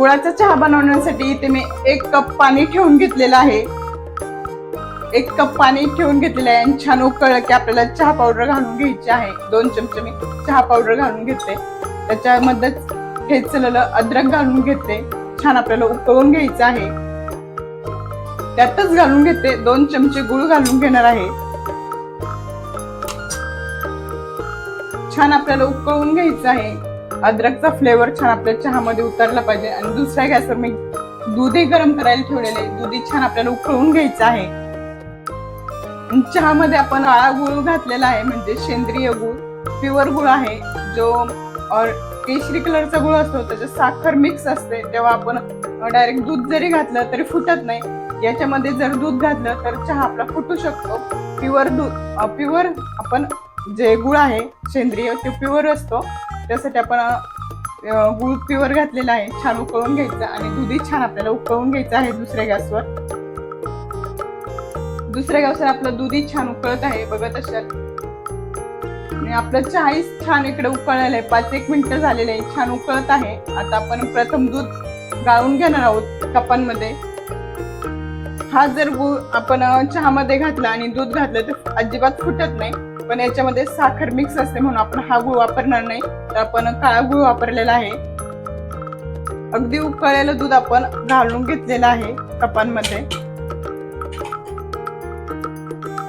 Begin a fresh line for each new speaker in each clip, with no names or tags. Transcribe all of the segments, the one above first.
गुळाचा चहा बनवण्यासाठी इथे मी एक कप पाणी ठेवून घेतलेलं आहे. एक कप पाणी ठेवून घेतलेलं आहे आणि छान उकळलं की आपल्याला चहा पावडर घालून घ्यायची आहे. दोन चमचे मी चहा पावडर घालून घेते त्याच्यामध्येच ठेचलेलं अद्रक घालून घेते छान आपल्याला उकळून घ्यायचं आहे. त्यातच घालून घेते दोन चमचे गुळ घालून घेणार आहे. छान आपल्याला उकळून घ्यायचं आहे. अद्रकचा फ्लेवर छान आपल्या चहामध्ये उतरला पाहिजे. आणि दुसऱ्या गॅसवर मी दूधही गरम करायला ठेवलेलं आहे. दूधही छान आपल्याला उकळून घ्यायचं आहे. चहामध्ये आपण आळा गुळ घातलेला आहे म्हणजे सेंद्रिय गुळ. प्युअर गुळ आहे जो और केशरी कलरचा गुळ असतो त्याच्यात साखर मिक्स असते. तेव्हा आपण डायरेक्ट दूध जरी घातलं तरी फुटत नाही. याच्यामध्ये जर दूध घातलं तर चहा आपला फुटू शकतो. प्युअर दूध प्युअर आपण जे गुळ आहे सेंद्रिय ते प्युअर असतो. त्यासाठी आपण गुळ प्युअर घातलेला आहे. छान उकळून घ्यायचं आणि दुधी छान आपल्याला उकळून घ्यायचं आहे दुसऱ्या गॅसवर. दुसऱ्या गॅसवर आपलं दुधी छान उकळत आहे बघत असाल. आणि आपलं चहाही छान इकडे उकळलेलं आहे. पाच एक मिनिटं झालेलं आहे. छान उकळत आहे. आता आपण प्रथम दूध गाळून घेणार आहोत कपांमध्ये. हा जर गुळ आपण चहामध्ये घातला आणि दूध घातलं तर अजिबात फुटत नाही. पण याच्यामध्ये साखर मिक्स असते म्हणून आपण हा गुळ वापरणार नाही. तर आपण काळा गुळ वापरलेला आहे. अगदी उकळलेलं दूध आपण घालून घेतलेलं आहे कपांमध्ये.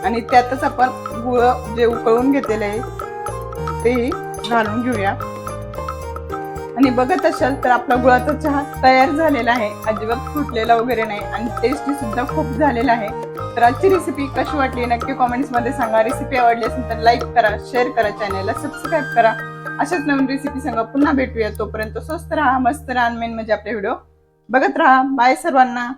आणि त्यातच आपण गुळ जे उकळून घेतलेले आहे तेही घालून घेऊया. आणि बघत असाल तर आपला गुळाचा चहा तयार झालेला आहे. अजिबात फुटलेला वगैरे नाही आणि टेस्टी सुद्धा खूप झालेला आहे. तर आजची रेसिपी कशी वाटली? नक्की कॉमेंट्समध्ये सांगा. रेसिपी आवडली असेल तर लाईक करा शेअर करा चॅनलला सबस्क्राईब करा. अशाच नवीन रेसिपी सांगा पुन्हा भेटूया. तोपर्यंत स्वस्त राहा मस्त राहा मेन म्हणजे आपले व्हिडिओ बघत राहा. बाय सर्वांना.